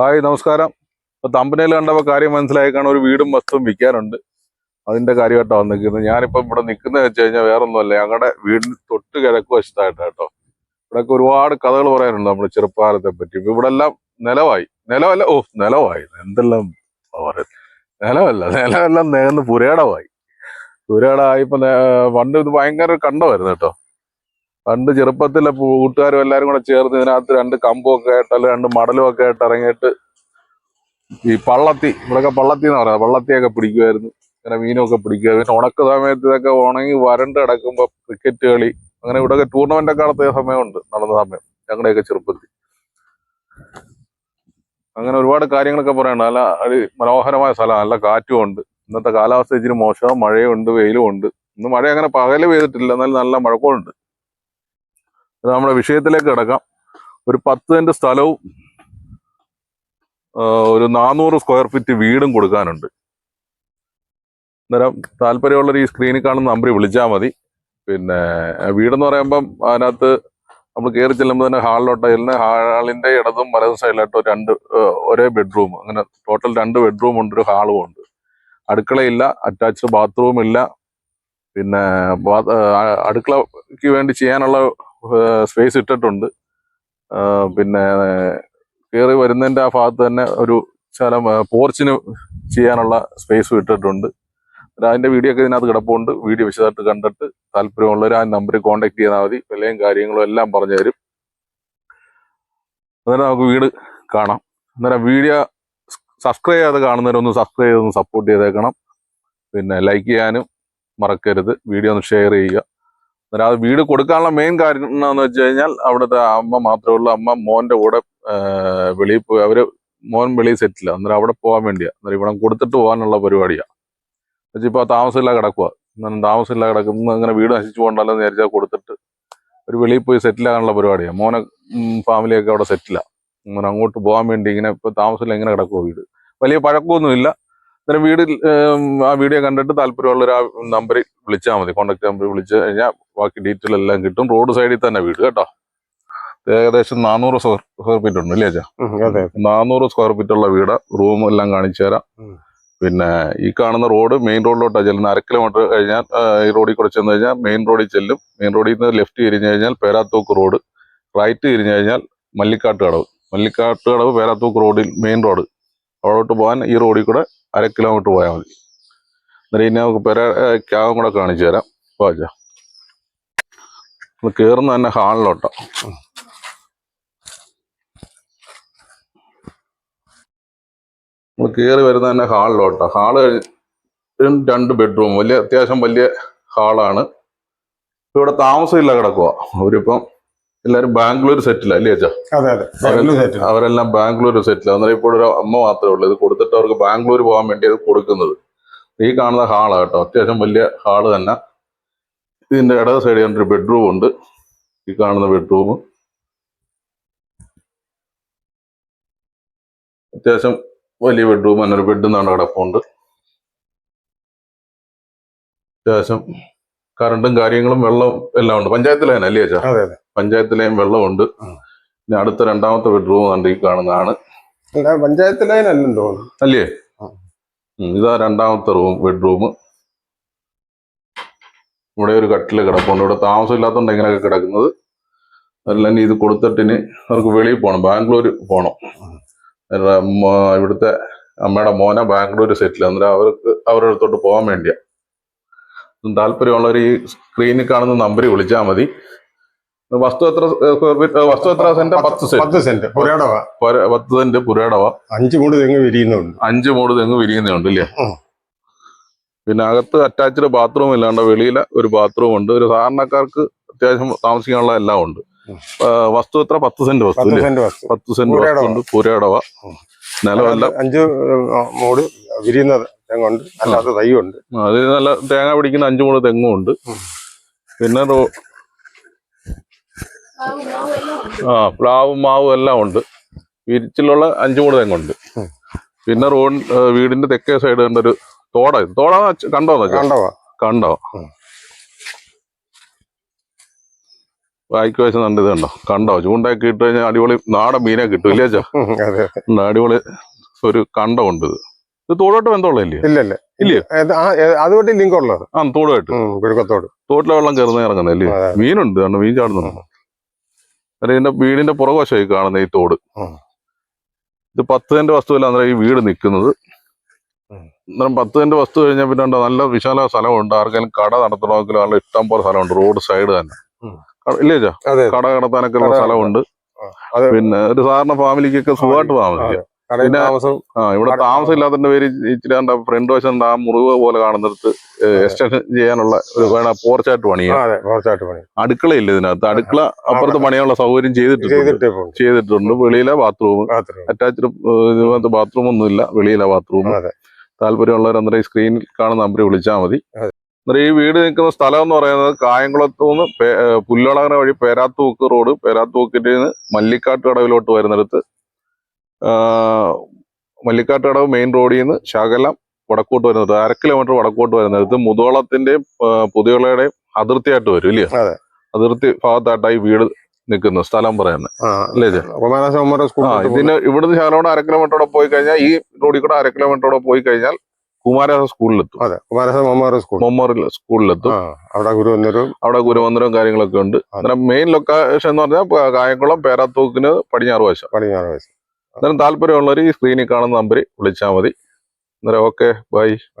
Hi നമസ്കാരം. ഇപ്പൊ തമ്പനയിൽ കണ്ടപ്പോൾ കാര്യം മനസ്സിലായി ഒരു വീടും വസ്തുവും വിൽക്കാനുണ്ട്. അതിന്റെ കാര്യമായിട്ടാണ് വന്നിരിക്കുന്നത്. ഞാനിപ്പോ ഇവിടെ നിൽക്കുന്നത് വെച്ച് കഴിഞ്ഞാൽ വേറെ ഒന്നുമല്ല ഞങ്ങളുടെ വീടിന് തൊട്ട് കിഴക്ക് വശത്തായിട്ട് കേട്ടോ. ഇവിടെയൊക്കെ ഒരുപാട് കഥകൾ പറയാനുണ്ട് നമ്മുടെ ചെറുപ്പകാലത്തെ പറ്റി. ഇവിടെ എല്ലാം നിലവായി. നിലവല്ല ഓ നിലവായി. എന്തെല്ലാം പറയുന്നത് നിലവല്ല നിലമെല്ലാം നേർന്ന് പുരേടമായി. പുരേടായി ഇപ്പൊ പണ്ട് ഇത് ഭയങ്കര കണ്ടമായിരുന്നു കേട്ടോ. പണ്ട് ചെറുപ്പത്തിലെ കൂട്ടുകാരും എല്ലാരും കൂടെ ചേർന്ന് ഇതിനകത്ത് രണ്ട് കമ്പൊക്കെ ആയിട്ട് അല്ലെ രണ്ട് മടലും ഒക്കെ ആയിട്ട് ഇറങ്ങിയിട്ട് ഈ പള്ളത്തി ഇവിടെയൊക്കെ പള്ളത്തി എന്ന് പറയാം. പള്ളത്തിയൊക്കെ പിടിക്കുമായിരുന്നു ഇങ്ങനെ മീനൊക്കെ പിടിക്കുമായിരുന്നു പിന്നെ ഉണക്ക സമയത്ത് ഇതൊക്കെ ഉണങ്ങി വരണ്ട് കിടക്കുമ്പോ ക്രിക്കറ്റ് കളി അങ്ങനെ ഇവിടെയൊക്കെ ടൂർണമെന്റ് ഒക്കെ നടത്തിയ സമയമുണ്ട് നടന്ന സമയം. ഞങ്ങളുടെയൊക്കെ ചെറുപ്പത്തിൽ. അങ്ങനെ ഒരുപാട് കാര്യങ്ങളൊക്കെ പറയണ്ട. നല്ല ഒരു മനോഹരമായ സ്ഥലമാണ് നല്ല കാറ്റും ഉണ്ട്. ഇന്നത്തെ കാലാവസ്ഥ ഇച്ചിരി മോശം. മഴയും ഉണ്ട് വെയിലും ഉണ്ട്. ഇന്ന് മഴ അങ്ങനെ പകൽ പെയ്തിട്ടില്ല. എന്നാലും നല്ല മഴക്കോളുണ്ട്. ഇത് നമ്മുടെ വിഷയത്തിലേക്ക് കിടക്കാം. ഒരു പത്ത് സെന്റ് സ്ഥലവും ഒരു നാനൂറ് സ്ക്വയർ ഫീറ്റ് വീടും കൊടുക്കാനുണ്ട്. അന്നേരം താല്പര്യമുള്ളവർ ഈ സ്ക്രീനിൽ കാണുന്ന നമ്പറിൽ വിളിച്ചാൽ മതി. പിന്നെ വീടെന്ന് പറയുമ്പം അതിനകത്ത് നമ്മൾ കയറി ചെല്ലുമ്പോൾ തന്നെ ഹാളിലോട്ട് ചെല്ലുന്ന ഹാളിന്റെ ഇടതും വലതും സൈഡിലായിട്ട് രണ്ട് ഒരേ ബെഡ്റൂം അങ്ങനെ ടോട്ടൽ രണ്ട് ബെഡ്റൂം ഉണ്ട് ഒരു ഹാളും ഉണ്ട്. അടുക്കളയില്ല അറ്റാച്ച്ഡ് ബാത്റൂം ഇല്ല. പിന്നെ അടുക്കളയ്ക്ക് വേണ്ടി ചെയ്യാനുള്ള സ്പേസ് ഇട്ടിട്ടുണ്ട്. പിന്നെ കയറി വരുന്നതിന്റെ ആ ഭാഗത്ത് തന്നെ ഒരു ശകലം പോർച്ചിന് ചെയ്യാനുള്ള സ്പേസ് ഇട്ടിട്ടുണ്ട്. അതിന്റെ വീഡിയോ ഒക്കെ ഇതിനകത്ത് കിടപ്പുണ്ട്. വീഡിയോ വിശദമായിട്ട് കണ്ടിട്ട് താല്പര്യമുള്ളവർ ആ നമ്പറിൽ കോൺടാക്ട് ചെയ്താൽ മതി. വിലയും കാര്യങ്ങളും എല്ലാം പറഞ്ഞു തരും. അന്നേരം നമുക്ക് വീട് കാണാം. അന്നേരം വീഡിയോ സബ്സ്ക്രൈബ് ചെയ്യാതെ കാണുന്നവരൊന്ന് സബ്സ്ക്രൈബ് ചെയ്തൊന്ന് സപ്പോർട്ട് ചെയ്തേക്കണം. പിന്നെ ലൈക്ക് ചെയ്യാനും മറക്കരുത്. വീഡിയോ ഒന്ന് ഷെയർ ചെയ്യുക. അന്നേരം അത് വീട് കൊടുക്കാനുള്ള മെയിൻ കാര്യം എന്താണെന്ന് വെച്ച് കഴിഞ്ഞാൽ അവിടുത്തെ അമ്മ മാത്രമേ ഉള്ളൂ. അമ്മ മോന്റെ കൂടെ വെളിയിൽ പോയി. അവർ മോൻ വെളിയിൽ സെറ്റില്ല അന്നേരം അവിടെ പോകാൻ വേണ്ടിയാ. അന്നേരം ഇവിടെ കൊടുത്തിട്ട് പോകാനുള്ള പരിപാടിയാ. എന്നുവെച്ചാൽ ഇപ്പൊ താമസമില്ലാതെ കിടക്കുക എന്നാലും താമസമില്ലാതെ കിടക്കുന്ന അങ്ങനെ വീട് നശിച്ചു പോകണ്ടല്ലോ എന്ന് വിചാരിച്ചാൽ കൊടുത്തിട്ട് ഒരു വെളിയിൽ പോയി സെറ്റിൽ ആകാനുള്ള പരിപാടിയാണ് മോനെ ഫാമിലിയൊക്കെ അവിടെ സെറ്റിലാണ് അങ്ങനെ അങ്ങോട്ട് പോകാൻ വേണ്ടി ഇങ്ങനെ ഇപ്പൊ താമസമില്ല ഇങ്ങനെ കിടക്കുക വീട്. വലിയ പഴക്കമൊന്നുമില്ല. അന്നേരം വീടിൽ ആ വീഡിയോ കണ്ടിട്ട് താല്പര്യമുള്ളവർ ഒരു നമ്പറിൽ വിളിച്ചാൽ മതി. കോൺടാക്ട് നമ്പറിൽ വിളിച്ച് കഴിഞ്ഞാൽ ബാക്കി ഡീറ്റെയിൽ എല്ലാം കിട്ടും. റോഡ് സൈഡിൽ തന്നെ വീട് കേട്ടോ. ഏകദേശം നാനൂറ് സ്ക്വയർ സ്ക്വയർ ഫീറ്റ് ഉണ്ട് അല്ലേ അച്ഛാ? നാനൂറ് സ്ക്വയർ ഫീറ്റ് ഉള്ള വീട്. റൂം എല്ലാം കാണിച്ചു തരാം. പിന്നെ ഈ കാണുന്ന റോഡ് മെയിൻ റോഡിലോട്ടാണ് ചെല്ലുന്നത്. അര കിലോമീറ്റർ കഴിഞ്ഞാൽ ഈ റോഡിൽ കൂടെ ചെന്ന് കഴിഞ്ഞാൽ മെയിൻ റോഡിൽ ചെല്ലും. മെയിൻ റോഡിൽ നിന്ന് ലെഫ്റ്റ് തിരിഞ്ഞു കഴിഞ്ഞാൽ പേരാത്തൂക്ക് റോഡ് റൈറ്റ് തിരിഞ്ഞു കഴിഞ്ഞാൽ മല്ലിക്കാട്ട് കടവ് മല്ലിക്കാട്ട് കടവ് പേരാത്തൂക്ക് റോഡിൽ മെയിൻ റോഡ് അവിടോട്ട് പോകാൻ ഈ റോഡിൽ കൂടെ അര കിലോമീറ്റർ പോയാൽ മതി. എന്നിട്ട് ഇനി നമുക്ക് പെരക്കാവും കൂടെ കാണിച്ചു തരാം. പോച്ചാ കയറുന്ന തന്നെ ഹാളിലോട്ടോ. നമ്മൾ കയറി വരുന്ന തന്നെ ഹാളിലോട്ടോ. ഹാൾ രണ്ട് ബെഡ്റൂം വലിയ അത്യാവശ്യം വലിയ ഹാളാണ്. ഇവിടെ താമസമില്ല കിടക്കുക അവരിപ്പം എല്ലാരും ബാംഗ്ലൂർ സെറ്റിലാ അല്ലേ അച്ഛാ? അതെ അതെ. അവരെല്ലാം ബാംഗ്ലൂർ സെറ്റിൽ അന്നേരം ഇപ്പോൾ ഒരു അമ്മ മാത്രമേ ഉള്ളൂ. ഇത് കൊടുത്തിട്ട് അവർക്ക് ബാംഗ്ലൂർ പോകാൻ വേണ്ടി അത് കൊടുക്കുന്നത്. ഈ കാണുന്ന ഹാളാണ് കേട്ടോ. അത്യാവശ്യം വലിയ ഹാൾ തന്നെ. ഇതിന്റെ ഇടത് സൈഡിൽ ഒരു ബെഡ്റൂം ഉണ്ട്. ഈ കാണുന്ന ബെഡ്റൂം അത്യാവശ്യം വലിയ ബെഡ്റൂം തന്നെ. ഒരു ബെഡ് എന്നാണ് കിടപ്പുണ്ട്. അത്യാവശ്യം കറണ്ടും കാര്യങ്ങളും വെള്ളവും എല്ലാം ഉണ്ട്. പഞ്ചായത്തിലെ തന്നെ അല്ലേ അച്ഛാ? അതെ അതെ. പഞ്ചായത്തിലെയും വെള്ളമുണ്ട്. പിന്നെ അടുത്ത രണ്ടാമത്തെ ബെഡ്റൂം കണ്ട് ഈ കാണുന്നതാണ്. അല്ല തോന്നുന്നു. ഇതാ രണ്ടാമത്തെ റൂം ബെഡ്റൂം. ഇവിടെ ഒരു കട്ടിൽ കിടപ്പുണ്ട്. ഇവിടെ താമസമില്ലാത്തതുകൊണ്ട് ഇങ്ങനെയൊക്കെ കിടക്കുന്നത്. അല്ലെങ്കിൽ ഇത് കൊടുത്തിട്ടിന് അവർക്ക് വെളിയിൽ പോകണം ബാംഗ്ലൂർ പോകണം ഇവിടുത്തെ അമ്മയുടെ മോനെ ബാംഗ്ലൂർ സെറ്റിൽ അന്നേരം അവർക്ക് അവരുടെ അടുത്തോട്ട് പോകാൻ വേണ്ടിയാ. താല്പര്യമുള്ളവർ ഈ സ്ക്രീനിൽ കാണുന്ന നമ്പറിൽ വിളിച്ചാൽ മതി. വസ്തു എത്ര വസ്തു എത്ര സെന്റ് പത്ത് സെന്റ് പത്ത് സെന്റ് പുരടവ പൊര- പത്ത് സെന്റ് പുരേടവ അഞ്ചു മൂട് തെങ്ങ് വിരിയുന്നുണ്ട്. അഞ്ച് മൂട് തെങ്ങ് വിരിയുന്നുണ്ട് അല്ലേ പിന്നെ അകത്ത് അറ്റാച്ച്ഡ് ബാത്റൂം ഇല്ലാണ്ട് വെളിയിലെ ഒരു ബാത്റൂം ഉണ്ട്. ഒരു സാധാരണക്കാർക്ക് അത്യാവശ്യം താമസിക്കാനുള്ള എല്ലാം ഉണ്ട്. വസ്തു എത്ര? പത്ത് സെന്റ് വസ്തു പത്ത് സെന്റ് വസ്തു. ഉണ്ട്. പുരേടവ നിലമല്ല അഞ്ച് മൂട് വിരിയുന്നത് തെങ്ങുണ്ട്. അല്ലാത്ത ഉണ്ട് അതിൽ നല്ല തേങ്ങ പിടിക്കുന്ന അഞ്ചു മൂട് തെങ്ങും ഉണ്ട്. പിന്നെ ആ പ്ലാവും മാവും എല്ലാം ഉണ്ട്. വിരിച്ചിലുള്ള അഞ്ചു മൂട് തെങ്ങുണ്ട്. പിന്നെ റോഡ് വീടിന്റെ തെക്കേ സൈഡ് കണ്ടൊരു തോട തോട കണ്ടോ കണ്ടോ? കണ്ടോ. വായിക്ക് വയസ്സ് കണ്ട് ഇത് കണ്ടോ? കണ്ടോ? ചൂണ്ടയൊക്കെ ഇട്ട് കഴിഞ്ഞാൽ അടിപൊളി നാടൻ മീനെ കിട്ടും ഇല്ലേ ചോ അടിപൊളി ഒരു കണ്ടമുണ്ട് ഇത്. ഇത് തോടോട്ട് ബന്ധമുള്ളതല്ലേ? ഇല്ല ഇല്ല. ഇല്ലയോ? ഏത് ആ, അതുകൊണ്ട് ലിങ്ക് ഉള്ളത് ആ തോടുമായിട്ട്. തോട്ടിലെ വെള്ളം കയറുന്ന ഇറങ്ങുന്നല്ലേ. മീനുണ്ട് കണ്ടോ? മീൻ ചാടുന്നുണ്ട്. ഇതിന്റെ വീടിന്റെ പുറകുവശമായി കാണുന്ന ഈ തോട്. ഇത് പത്ത് സെന്റ് വസ്തുവല്ല അന്നേരം ഈ വീട് നിൽക്കുന്നത്. അന്നേരം പത്ത് സെന്റ് വസ്തു കഴിഞ്ഞാൽ പിന്നെ നല്ല വിശാല സ്ഥലമുണ്ട്. ആർക്കെങ്കിലും കട നടത്തണമെങ്കിലും നല്ല ഇഷ്ടം പോലെ സ്ഥലമുണ്ട്. റോഡ് സൈഡ് തന്നെ. ഇല്ലേ ചാ കട നടത്താനൊക്കെ ഉള്ള സ്ഥലമുണ്ട്. പിന്നെ ഒരു സാധാരണ ഫാമിലിക്കൊക്കെ സുഖമായിട്ട് താമസിക്കാം. പിന്നെ- ആ ഇവിടെ താമസം ഇല്ലാത്തതിന്റെ പേര് ഇച്ചിരി ഫ്രണ്ട് വശം ആ മുറിവ് പോലെ കാണുന്നിടത്ത് എക്സ്റ്റൻഷൻ ചെയ്യാനുള്ള ഒരു വേണ പോർച്ചായിട്ട് പണിയാ. അതെ കുറച്ചായിട്ട് പണി അടുക്കളയില്ല ഇതിനകത്ത്. അടുക്കള അപ്പുറത്ത് പണിയാനുള്ള സൗകര്യം ചെയ്തിട്ടുണ്ട്. ചെയ്തിട്ടുണ്ട്. വെളിയിലെ ബാത്റൂം അറ്റാച്ച്ഡ് ഇതിനകത്ത് ബാത്റൂം ഒന്നും ഇല്ല വെളിയിലെ ബാത്റൂം താല്പര്യമുള്ളവർ അന്നേരം ഈ സ്ക്രീനിൽ കാണുന്ന നമ്പറിൽ വിളിച്ചാൽ മതി. അന്നേരം ഈ വീട് നിൽക്കുന്ന സ്ഥലം എന്ന് പറയുന്നത് കായംകുളത്തു നിന്ന് വഴി പേരാത്തൂക്ക് റോഡ്. പേരാത്തൂക്കിന്റെ നിന്ന് മല്ലിക്കാട്ട് കടവിലോട്ട് വരുന്നിടത്ത് ആ, മല്ലിക്കാട്ട് മെയിൻ റോഡിൽ നിന്ന് ശകലം വടക്കോട്ട് വരുന്നത്. അര കിലോമീറ്റർ വടക്കോട്ട് വരുന്നിടത്ത് മുതോളത്തിന്റെയും പുതിയോളയുടെയും അതിർത്തിയായിട്ട് വരും ഇല്ലയോ അതെ. അതിർത്തി ഭാഗത്തായിട്ടായി വീട് നിൽക്കുന്നു സ്ഥലം പറയുന്നത് ഇതിന് ഇവിടുന്ന് ശകലോടെ അര കിലോമീറ്ററോടെ പോയി കഴിഞ്ഞാൽ ഈ റോഡിൽ കൂടെ അര കിലോമീറ്ററോടെ പോയി കഴിഞ്ഞാൽ കുമാരദാസ സ്കൂളിലെത്തും അതെ സ്കൂൾ മെമ്മോറിയൽ സ്കൂളിലെത്തും അവിടെ ഗുരുവന്നൂരും അവിടെ കാര്യങ്ങളൊക്കെ ഉണ്ട്. മെയിൻ ലൊക്കേഷൻ എന്ന് പറഞ്ഞാൽ കായംകുളം പേരാത്തൂക്കിന് പടിഞ്ഞാറ് വശം. പടിഞ്ഞാറ് വയസ്സ് അന്നേരം താല്പര്യമുള്ളവർ ഈ സ്ക്രീനിൽ കാണുന്ന നമ്പറിൽ വിളിച്ചാൽ മതി. അന്നേരം ഓക്കെ ബൈ